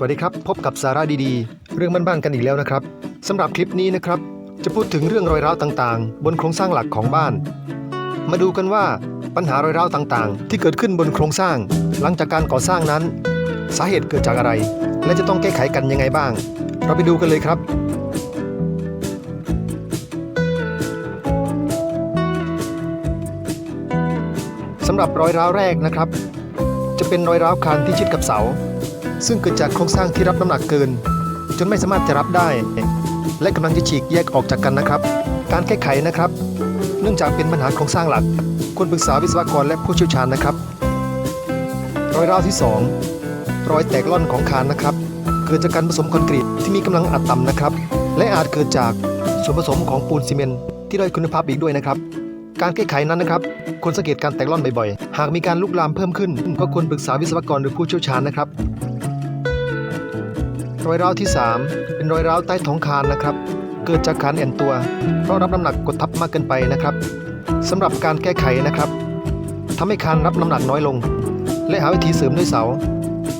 สวัสดีครับ พบกับสาระดีๆ เรื่องบ้านๆกันอีกแล้วนะครับสำหรับคลิปนี้นะครับ จะพูดถึงเรื่องรอยร้าวต่างๆ บนโครงสร้างหลักของบ้าน มาดูกันว่าปัญหารอยร้าวต่างๆ ที่เกิดขึ้นบนโครงสร้าง หลังจากการก่อสร้างนั้น สาเหตุเกิดจากอะไร และจะต้องแก้ไขกันยังไงบ้าง เราไปดูกันเลยครับสำหรับรอยร้าวแรกนะครับ จะเป็นรอยร้าวคานที่ชิดกับเสา ซึ่งเกิดจากโครงสร้างที่รับน้ำหนักเกิน จนไม่สามารถจะรับได้ และกำลังจะฉีกแยกออกจากกันนะครับ การแก้ไขนะครับ เนื่องจากเป็นปัญหาโครงสร้างหลัก ควรปรึกษาวิศวกรและผู้เชี่ยวชาญนะครับ รอยร้าวที่ 2 รอยแตกล่อนของคานนะครับ เกิดจากการผสมคอนกรีตที่มีกำลังอัดต่ำนะครับ และอาจเกิดจากส่วนผสมของปูนซีเมนต์ที่ด้อยคุณภาพอีกด้วยนะครับการแก้ไขนั้นนะครับควรสังเกตการแตกล่อนบ่อยๆ หากมีการลุกลามเพิ่มขึ้น ก็ควรปรึกษาวิศวกรหรือผู้เชี่ยวชาญนะครับ รอยร้าวที่ 3 เป็นรอยร้าวใต้ท้องคานนะครับ เกิดจากคานแอนตัว เพราะรับน้ำหนักกดทับมากเกินไปนะครับสำหรับการแก้ไขนะครับทำให้คานรับน้ำหนักน้อยลง และหาวิธีเสริมด้วยเสา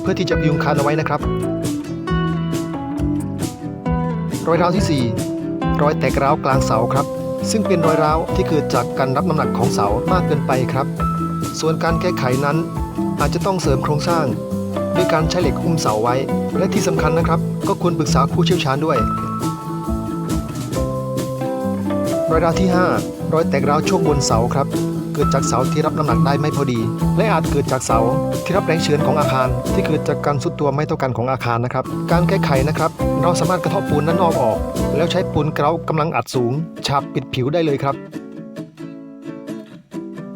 เพื่อที่จะพยุงคานเอาไว้นะครับ รอยร้าวที่ 4 รอยแตกร้าวกลางเสาครับ ซึ่งเป็นรอยร้าวที่เกิดจากการรับน้ำหนักของเสามากเกินไปครับ ส่วนการแก้ไขนั้นอาจจะต้องเสริมโครงสร้าง การใช้เหล็กหุ้มเสาไว้ และที่สำคัญนะครับ ก็ควรปรึกษาผู้เชี่ยวชาญด้วยรอยร้าวที่ 5 รอยแตกร้าวช่วงบนเสาครับ เกิดจากเสาที่รับน้ำหนักได้ไม่พอดี และอาจเกิดจากเสาที่รับแรงเฉือนของอาคาร ที่เกิดจากการสุดตัวไม่เท่ากันของอาคารนะครับ การแก้ไขนะครับ เราสามารถกระเทาะปูนด้านนอกออก แล้วใช้ปูนเกลากำลังอัดสูง ฉาบปิดผิวได้เลยครับ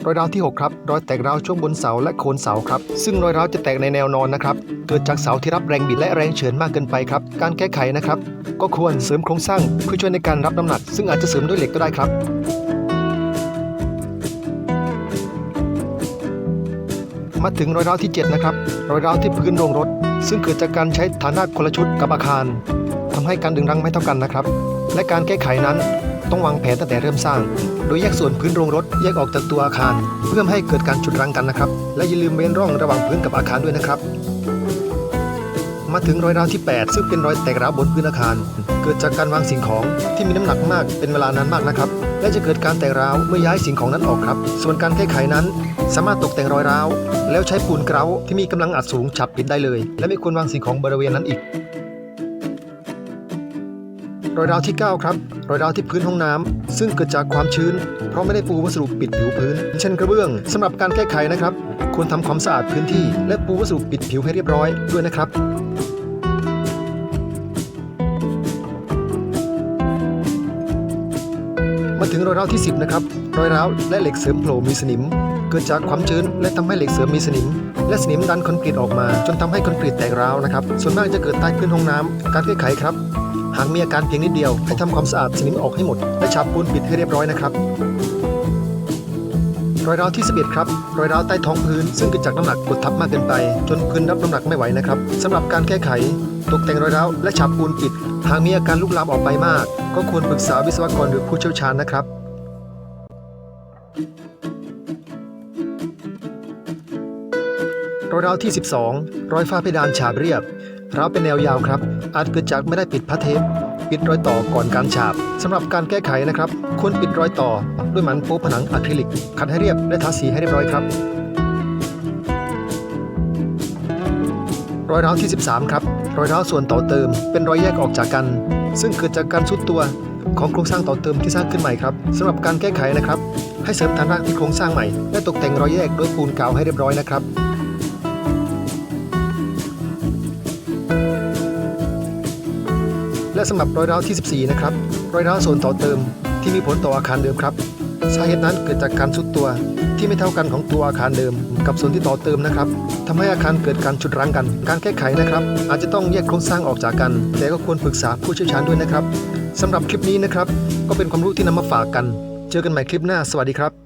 รอยร้าวที่ 6 ครับ รอยแตกร้าวช่วงบนเสาและโคนเสาครับ ซึ่งรอยร้าวจะแตกในแนวนอนนะครับ เกิดจากเสาที่รับแรงบิดและแรงเฉือนมากเกินไปครับ การแก้ไขนะครับ ก็ควรเสริมโครงสร้างเพื่อช่วยในการรับน้ำหนัก ซึ่งอาจจะเสริมด้วยเหล็กก็ได้ครับมาถึงรอยร้าวที่ 7 นะครับ รอยร้าวที่พื้นโรงรถ ซึ่งเกิดจากการใช้ฐานรากคนละชุดกับอาคารทำให้การดึงรั้งไม่เท่ากันนะครับ และการแก้ไขนั้น ต้องวางแผนตั้งแต่เริ่มสร้าง โดยแยกส่วนพื้นโรงรถแยกออกจากตัวอาคาร เพื่อไม่ให้เกิดการฉุดรั้งกันนะครับ และอย่าลืมเว้นร่องระหว่างพื้นกับอาคารด้วยนะครับ มาถึงรอยร้าวที่ 8 ซึ่งเป็นรอยแตกร้าวบนพื้นอาคาร เกิดจากการวางสิ่งของที่มีน้ำหนักมากเป็นเวลานานมากนะครับและจะเกิดการแตกร้าวเมื่อย้ายสิ่งของนั้นออกครับ ส่วนการแก้ไขนั้น สามารถตกแต่งรอยร้าว แล้วใช้ปูนเกราที่มีกำลังอัดสูงฉับปิดได้เลย และไม่ควรวางสิ่งของบริเวณนั้นอีก รอยร้าวที่ 9 ครับ รอยร้าวที่พื้นห้องน้ำซึ่งเกิดจากความชื้น เพราะไม่ได้ปูวัสดุปิดผิวพื้น เช่นกระเบื้องสำหรับการแก้ไขนะครับ ควรทำความสะอาดพื้นที่ และปูวัสดุปิดผิวให้เรียบร้อยด้วยนะครับมาถึงรอยร้าวที่ 10 นะครับ รอยร้าวและเหล็กเสริมโผล่มีสนิม เกิดจากความชื้นและทำให้เหล็กเสริมมีสนิม และสนิมดันคอนกรีตออกมา จนทำให้คอนกรีตแตกร้าวนะครับ ส่วนมากจะเกิดใต้พื้นห้องน้ำการแก้ไขครับ หากมีอาการเพียงนิดเดียว ให้ทำความสะอาดสนิมออกให้หมด และฉาบปูนปิดให้เรียบร้อยนะครับ รอยร้าวที่11ครับ รอยร้าวใต้ท้องพื้น ซึ่งเกิดจากน้ำหนักกดทับมากเกินไป จนพื้นรับน้ำหนักไม่ไหวนะครับสำหรับการแก้ไข ตกแต่งรอยร้าวและฉาบปูนปิด หากมีอาการลุกลามออกไปมาก ก็ควรปรึกษาวิศวกรหรือผู้เชี่ยวชาญนะครับรอยร้าวที่ 12 รอยฝ้าเพดานฉาบเรียบ ร้าวเป็นแนวยาวครับ อาจเกิดจากไม่ได้ปิดพาเทปปิดรอยต่อก่อนการฉาบสำหรับการแก้ไขนะครับควรปิดรอยต่อด้วยหมันโป๊ผนังอะคริลิก ขัดให้เรียบและทาสีให้เรียบร้อยครับ รอยร้าวที่ 13 ครับ รอยร้าวส่วนต่อเติม เป็นรอยแยกออกจากกัน ซึ่งเกิดจากการสุดตัวของโครงสร้างต่อเติมที่สร้างขึ้นใหม่ครับสำหรับการแก้ไขนะครับ ให้เสริมฐานรากที่โครงสร้างใหม่ และตกแต่งรอยแยกด้วยปูนกาวให้เรียบร้อยนะครับ และสำหรับรอยร้าวที่ 14 นะครับรอยร้าวส่วนต่อเติมที่มีผลต่ออาคารเดิมครับสาเหตุนั้นเกิดจากการสุดตัวที่ไม่เท่ากันของตัวอาคารเดิม กับส่วนที่ต่อเติมนะครับทำให้อาคารเกิดการฉุดรั้งกัน การแก้ไขนะครับ อาจจะต้องแยกโครงสร้างออกจากกัน แต่ก็ควรปรึกษาผู้เชี่ยวชาญด้วยนะครับสำหรับคลิปนี้นะครับ ก็เป็นความรู้ที่นำมาฝากกัน เจอกันใหม่คลิปหน้าสวัสดีครับ